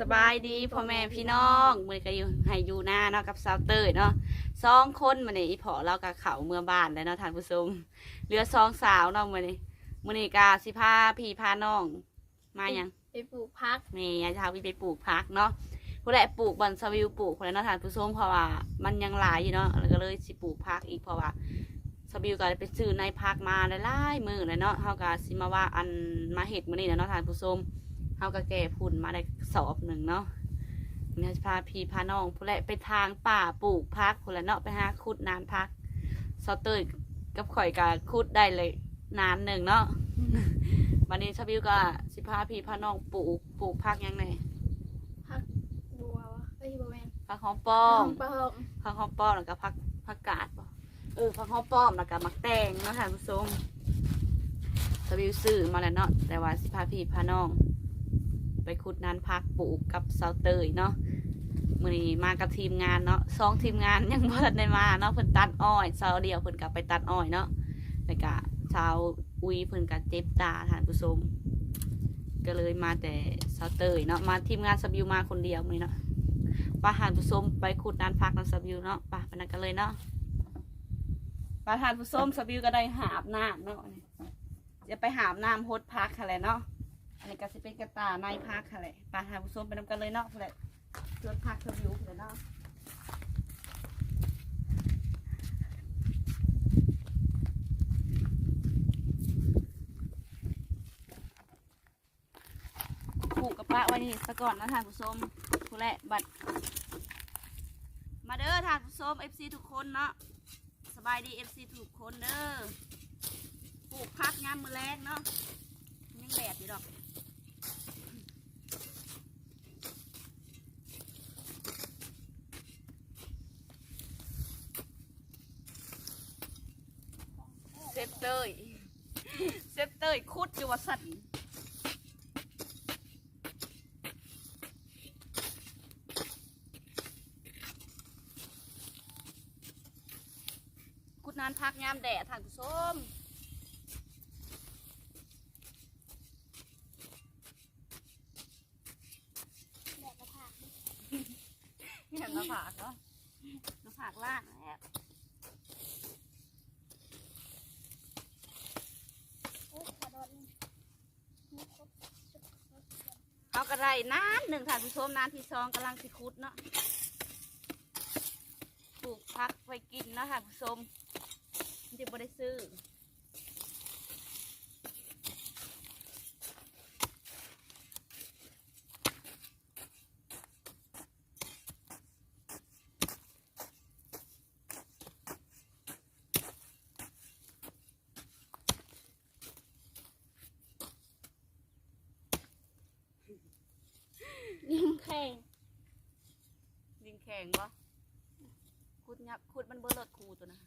สบายดีพ่อแม่พี่น้องมือก็อยู่ให้อยู่หน้าเนาะกับสาวเตยเนาะสองคนมื้อนี้อีพอเรากับเขาเมื่อบ้านแล้วเนาะท่านผู้ชมเหลือสองสาวเนาะมื้อนี้มื้อนี้กาสิพาพี่พาน้อง มาหยังไปปลูกพักแม่ยายเช้าวิไปปลูกพักเนาะผู้ใดปลูกบอนสวิวปลูกคนนั้นเนาะท่านผู้ชมเพราะว่ามันยังหลายอยู่เนาะแล้วก็เลยสิปลูกพักอีกเพราะว่าสวิวก็ได้ไปซื้อในพักมาหลายๆมื้อเลยเนาะเฮาก็สิมาว่าอันมาเฮ็ดมื้อนี้นะเนาะท่านผู้ชม เฮาก็แก่พุ่นมาได้สอบหนึ่งเนาะเนี่ยพาพี่พาน้องผู้แหละไปทางป่าปลูกพักผู้ละเนาะไปหาคุดนานพักซอเตอร์กับข่อยกับคุดได้เลย นานหนึ่งเนาะวันนี้ชาบิวก็สิพาพี่พาน้องปลูกปลูกพักหยังไงพักบัววะเอ้ยบัวแมนพักหอมป้อมปลอมพักหอมป้อมแล้วก็พักพักกาดป่ะเออพักหอมป้อมแล้วก็มักแตงเนาะท่านผู้ชมชาบิวซื้อมาแล้วเนาะแต่ว่าสิพาพี่พาน้อง ไปขุดนานพักปลูกกับเสาเตยเนาะมือนี้มากับทีมงานเนาะสองทีมงานยังบ่ทันได้มาเนาะเพิ่นตัดอ้อยเสาเดียวเพิ่นกลับไปตัดอ้อยเนาะแล้วก็ชาวอุยเพิ่นก็เจ็บตาท่านผู้ชมก็เลยมาแต่เสาเตยเนาะมาทีมงานสบิวมาคนเดียวมื้อนี้เนาะป้าทานผู้ชมไปขุดนานพักนำสบิวเนาะไป้าไปนั่นกันเลยเนาะป้าทานผู้ชมสบิวก็ได้หาบน้ำเนาะจะไปหาบน้ำฮดพักค่ะแหละเนาะ อันนี้ก็สิเป็นกระตาในพักค่ะแหละปลาหาผู้ชมไปนำกันเลยเนาะแหละเพื่อพักเธอวิวเลยเนาะปลูกกับปลาไว้นี่ซะก่อนนะท่านผู้ชมผู้แหละบัดมาเด้อท่านผู้ชม FC ทุกคนเนาะสบายดี FC ทุกคนเด้อปลูกพักงามมือแรกเนาะ แดดอยู่ดอกเซฟเตยเซฟเตยคุดอยู่ว่าสันคุดนานพักงามแดดท่านผู้ชม แดดกระถาง นี่เหน้าผากเนาะหน้าผากล่างแอบโอ้ยขอโดนมุกครบชุดครบเขาก็ได้นานหนึ่งท่านผู้ชมนานที่สองกำลังสิคุดเนาะปลูกพักไว้กินเนาะท่านผู้ชมจะบ่ได้ซื้อ ยิงแข่ง ดินแข็งปะขุดยับขุดมันเบอร์ลิศคูตัวนะ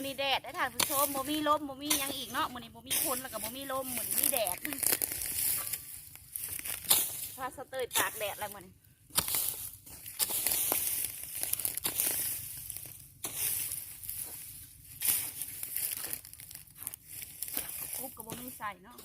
อนี้แดดได้อท่านผู้ชมบ่มีลมบ่มียังอีกเนาะมื้อนี้บ่มีคนแล้วก็บ่มีลมมือนี้มีแดดพาสเตอร์ตากแดดแล้วมื้อนคุบก็บ่มีใส่เนาะ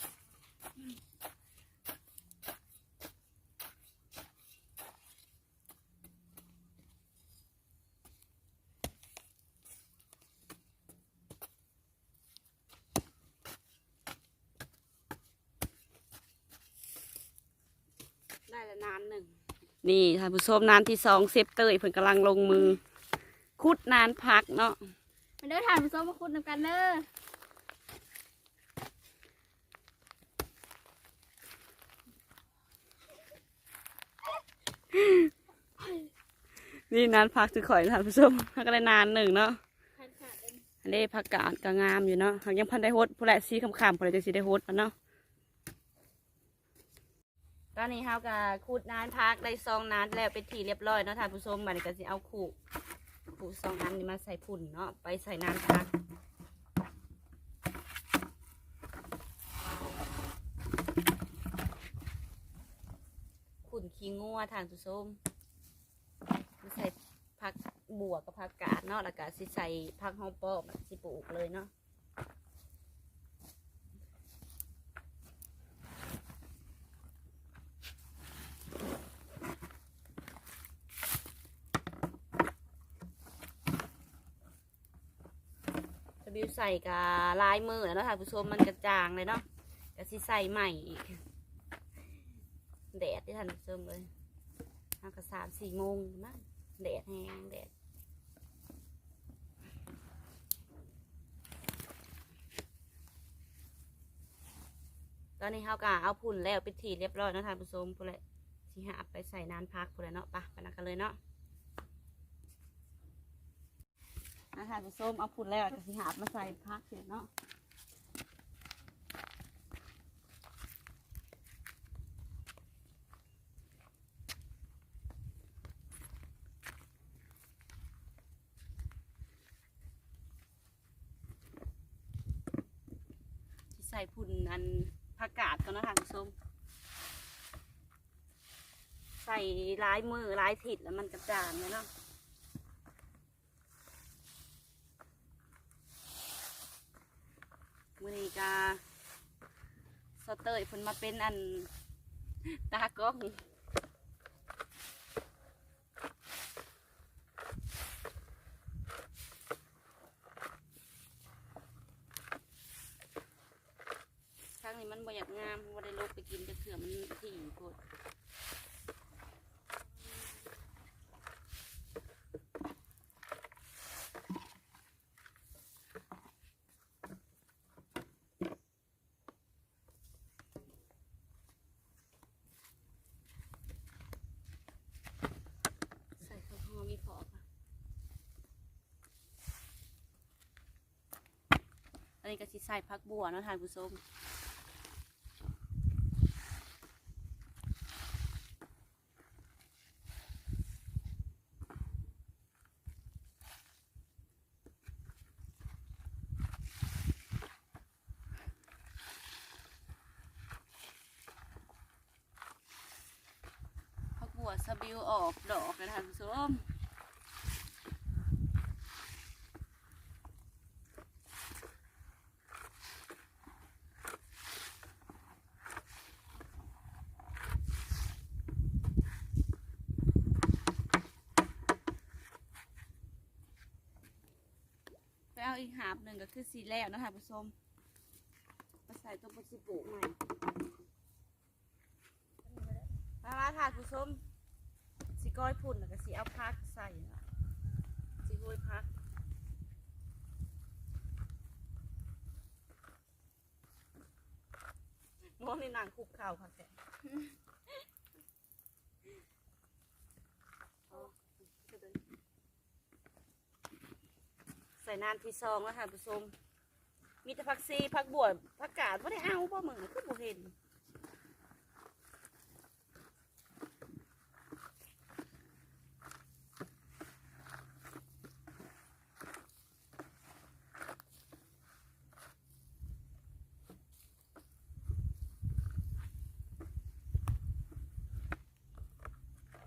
านหนึ่งนี่ท่านผู้ชมนานที่สองเซฟเตอร์เพิ่นกำลังลงมือ คุดนานพักเนาะมาเด้อถามส้มมาคุดนำกันเด้อนี่นานพักจะข่อยท่านผู้ชมพักก็ได้นานหนึ่งเนาะขาดขาดเป็นอันนี้ผักกาดก็งามอยู่เนาะหากยังพันได้ฮดผู้แหละสีคำๆผู้แหละจะสีได้ฮดมันเนาะ ตอนนี้เขาก็ขุดน้ำพักได้ซองน้ำแล้วเป็นทีเรียบร้อยเนาะท่านผู้ชมบัดนี้ก็จะเอาขู่ขู่ซองน้ำนี้มาใส่ผุ่นเนาะไปใส่น้ำพักขุ่นขี้งัวท่านผู้ชมใส่พักบัวกับพักกาดเนาะแล้วก็ใส่พักหอมปอมสิปลูกเลยเนาะ บิวใส่กับลายมือแล้วเนาะท่านผู้ชมมันกระจางเลยเนาะก็สิใส่ใหม่อีกแดดที่ท่านผู้ชมเลยห้ากับสามสี่โมงมั้งแดดแห้งแดดตอนนี้เขาก็เอาพุ่นแล้วไปทีเรียบร้อยนะท่านผู้ชมพูดเลยสิหาไปใส่นานพักพูดเลยเนาะไปะไปนักกันเลยเนาะ นะท่านผู้มเอาพุ่นแล้วก็สิหามาใส่พักเสร็จเนาะสิใส่พุ่นอันผักกาดก่อนเนะส้มใส่ร้ายมือร้ายถิดแล้วมันกระจางเลยเนาะ มือนี้กาสเตอร์เพิ่นมาเป็นอันตากล้องครั้งนี้มันบ่อยากงามบ่าได้ลบไปกินจะเถื่อมันถี่โพดใส่ข้าวหอมมีพอค่ะ อันนี้ก็สิใส่ผักบัวเนาะทานผู้ชมผักบัวสบิวออกดอกนะทานผู้ชมาอีกหาบหนึ่งก็คือสีแล้วนะท่านผู้ชมมาใส่ตัวปุสิปลูกใหม่มามาถาดผู้ชมสิก้อยพุ่นแล้วก็สิเอาพักใส่สิก้อยพักมองในหนังคุบเข่าค่ะแกเอา ใส่นานที่ซองแล้วค่ะผู้ชมมีแต่ผักซีผักบวบผักกาดไม่ได้เอาป่ะมึงคือบ่เห็น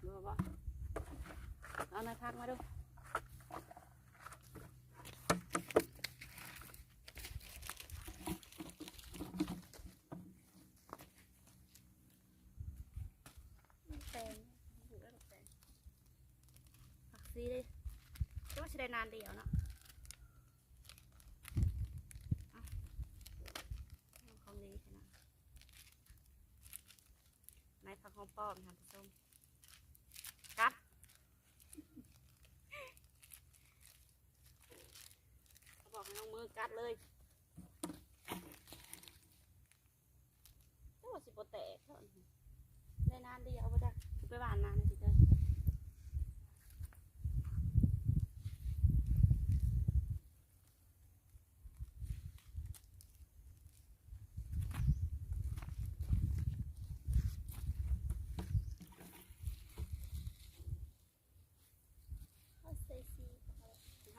ดูบ่เอาในพักมาดูแตงปลูกได้ดอกแตงผักซีเลยก็ว่าจะได้ นานเดียวเนาะเอาเอาของดีขนาดในผักหอมป้อมทำผสมกัดเขาบอกให้น้องมือกัดเลยแต่ว่าสิบแตกเท่านั้นได้นานเดียวบ่จ้ะไปบ้านนาน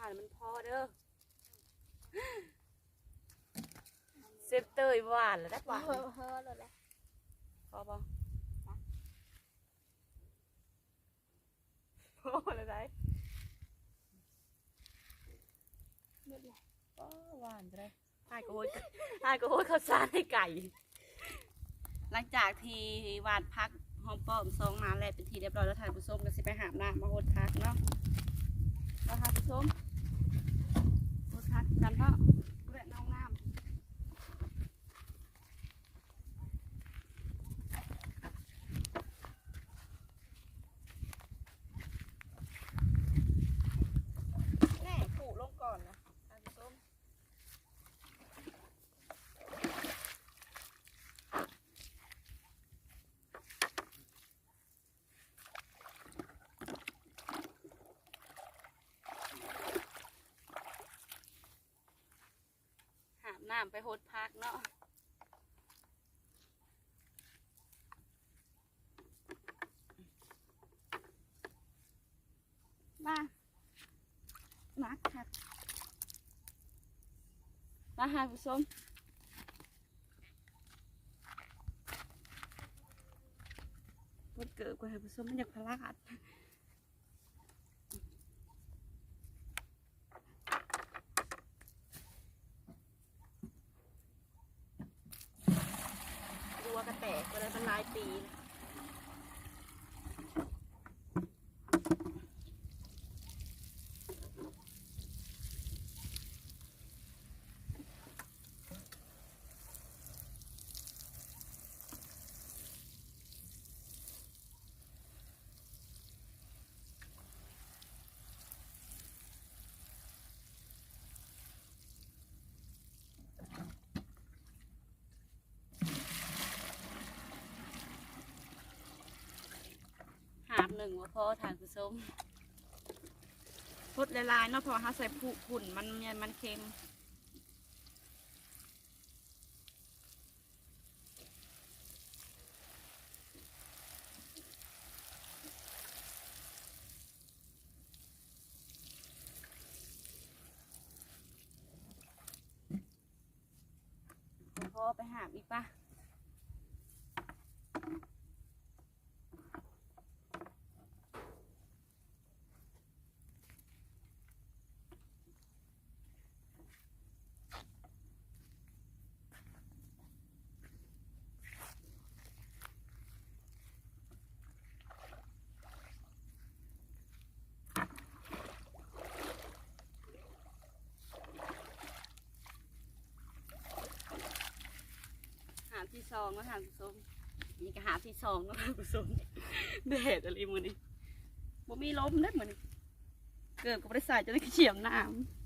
สิเจ้าถ่านมันพอเด้อเซฟเตยหวานแล้วได้หวานเฮ้อเฮ้อเลยแหละพอปะเลยได้เบิดเลยป้หวานจะได้ทายก็โหยทายก็โหยข้าวสารให้ไก่ หลังจากที่หวานพักหอมปอมซองมาแล้วเป็นทีเรียบร้อยแล้วทานผู้ชมก็สิไปหามน้ำมาหดพักเนาะแล้วทานผู้ชม พักกันเนาะแวะน้องน้ำแน่ขู่ลงก่อนนะทานผู้ชม หาม น้ำไปโหดพักเนาะมานักค่ะมาหาผู้ชมวันเกิดกว่าให้ผู้ชมมันอยากพลาด รัวกระแตกก็ได้เป็นหลายปีนะ หนึ่งว่าพ่อทานผู้มพุดละลายๆเนาะพราะว่าใส่ผุผุ่นมันมันมันเค็มพ่อไปหาอีกปะ ที่ซองก็ทางผู้มนี่ก็หาที่ซองก็ทางผู้ชมแดดอะไรมือนี้บ่มีลมเด้อมือนี่เกิดกับบริษัทจะได้เฉียมน้ำ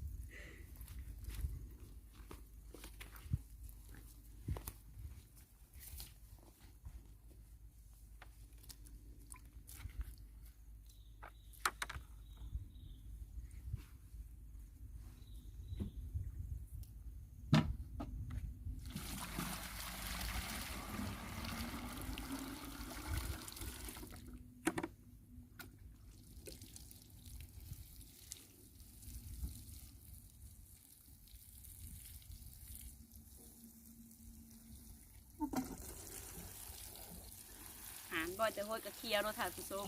บ่จะโหดกับเคี้ยวรถทานผู้ชม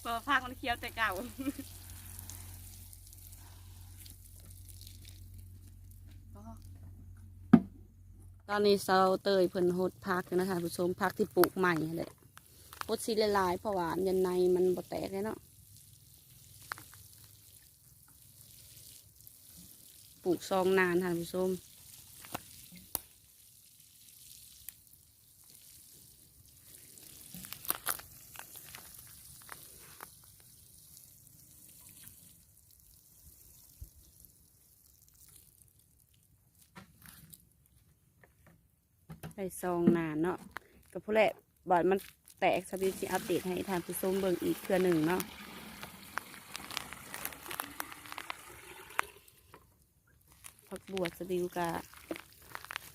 เพราะว่าภาคมันเคี้ยวแต่เก่าตอนนี้เราเตยเพิ่นโหดพักนะคะผู้ชมพักที่ปลูกใหม่เลยโหดสีละลายๆเพราะว่ายันในมันบ่แตกเลยเนาะปลูกซองนานค่ะผู้ชม ไปซองนานเนาะกับผู้แหละบอดมันแตกสบิวสิอัปเดตให้ทานผู้ชมเบิ่งอีกเพื่อหนึ่งเนาะผักบวชสบิวกะ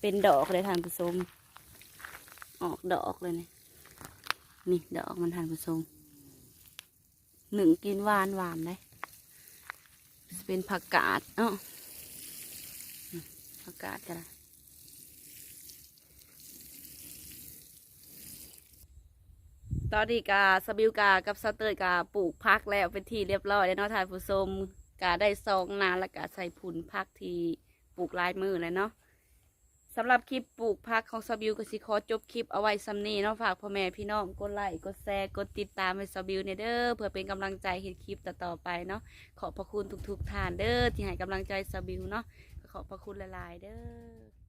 เป็นดอกเลยทานผู้ชมออกดอกเลยนี่นี่ดอกมันทานผู้ชมหนึ่งกินหวานหวานเลยเป็นผักกาดเนาะอืมผักกาดกันละ ตอนนี้กาสบิวกากับสเตอร์กาปลูกพักแล้วเป็นที่เรียบร้อยแล้วเนาะท่านผู้ชมกาได้ซองนาแล้วกาใส่ผุนพักที่ปลูกลายมือเลยเนาะสำหรับคลิปปลูกพักของสบิวก็สิขอจบคลิปเอาไว้ซ้ำนี้เนาะฝากพ่อแม่พี่น้องกดไลค์กดแชร์กดติดตามให้สบิวเนี่ยเด้อเพื่อเป็นกำลังใจเห็นคลิปต่อๆไปเนาะขอบพระคุณทุกๆท่านเด้อที่ให้กำลังใจสบิวเนาะขอบพระคุณหลายๆเด้อ